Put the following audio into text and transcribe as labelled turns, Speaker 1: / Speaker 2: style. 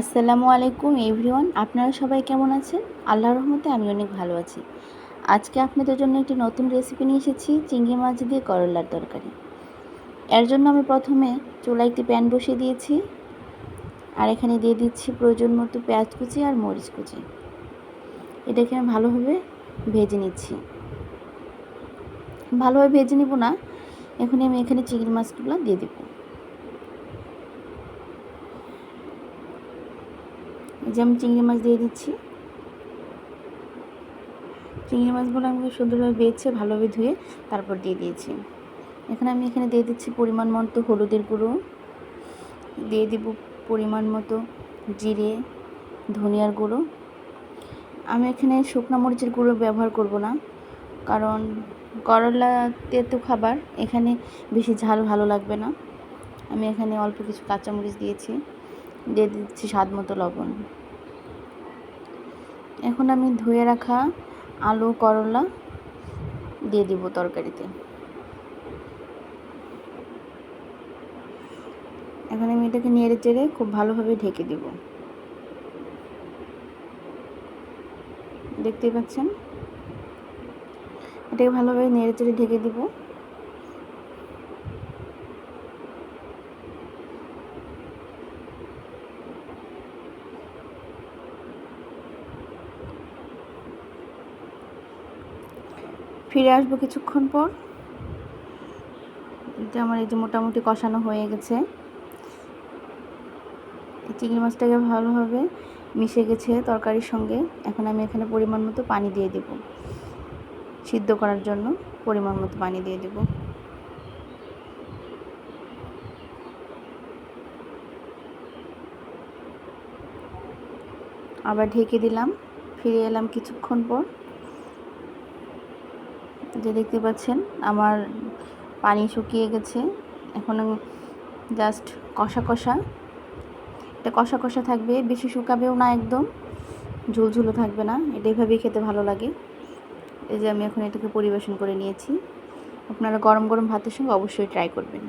Speaker 1: আসসালামু আলাইকুম এভরিওয়ান, আপনারা সবাই কেমন আছেন? আল্লাহর রহমতে আমি অনেক ভালো আছি। আজকে আপনাদের জন্য একটি নতুন রেসিপি নিয়ে এসেছি, চিংড়ি মাছ দিয়ে করলার তরকারি। এর জন্য আমি প্রথমে চুলায় একটি প্যান বসিয়ে দিয়েছি, আর এখানে দিয়ে দিচ্ছি প্রয়োজন মতো পেঁয়াজ কুচি আর মরিচ কুচি। এটাকে আমি ভালোভাবে ভেজে নিচ্ছি। ভালোভাবে ভেজে নিব না এখন আমি এখানে চিংড়ি মাছগুলো দিয়ে দেবো। যে আমি চিংড়ি মাছ দিয়ে দিচ্ছি। চিংড়ি মাছগুলো আমি সুন্দরভাবে বেছে, ভালোভাবে ধুয়ে তারপর দিয়ে দিয়েছি। এখানে আমি এখানে দিয়ে দিচ্ছি পরিমাণ মতো হলুদের গুঁড়ো। দিয়ে দিব পরিমাণ মতো জিরে, ধনিয়ার গুঁড়ো। আমি এখানে শুকনো মরিচের গুঁড়ো ব্যবহার করব না, কারণ করলা তেতো খাবার, এখানে বেশি ঝাল ভালো লাগবে না। আমি এখানে অল্প কিছু কাঁচামরিচ দিয়েছি। দিয়ে দিচ্ছি স্বাদ মতো লবণ। এখন আমি ধুয়ে রাখা আলু, করলা দিয়ে দিব তরকারিতে। এখন আমি এটাকে নেড়ে চেড়ে খুব ভালোভাবে ঢেকে দিব। দেখতেই পাচ্ছেন? এটাকে ভালোভাবে নেড়ে চেড়ে ঢেকে দিব। ফিরে আসব কিছুক্ষণ পর। এটা আমার এই যে মোটামুটি কষানো হয়ে গেছে। চিংড়ি মাছটাকে ভালোভাবে মিশে গেছে তরকারির সঙ্গে। এখন আমি এখানে পরিমাণ মতো পানি দিয়ে দেব। সিদ্ধ করার জন্য পরিমাণ মতো পানি দিয়ে দেব। আবার ঢেকে দিলাম। ফিরে এলাম কিছুক্ষণ পর। যে দেখতে পাচ্ছেন, আমার পানি শুকিয়ে গেছে। এখন জাস্ট কষা কষা। এটা কষা কষা থাকবে, বেশি শুকাবেও না একদম। ঝুলঝুলো থাকবে না, এটা এভাবেই খেতে ভালো লাগে। এই যে আমি এখন এটাকে পরিবেশন করে নিয়েছি। আপনারা গরম গরম ভাতের সঙ্গে অবশ্যই ট্রাই করবেন।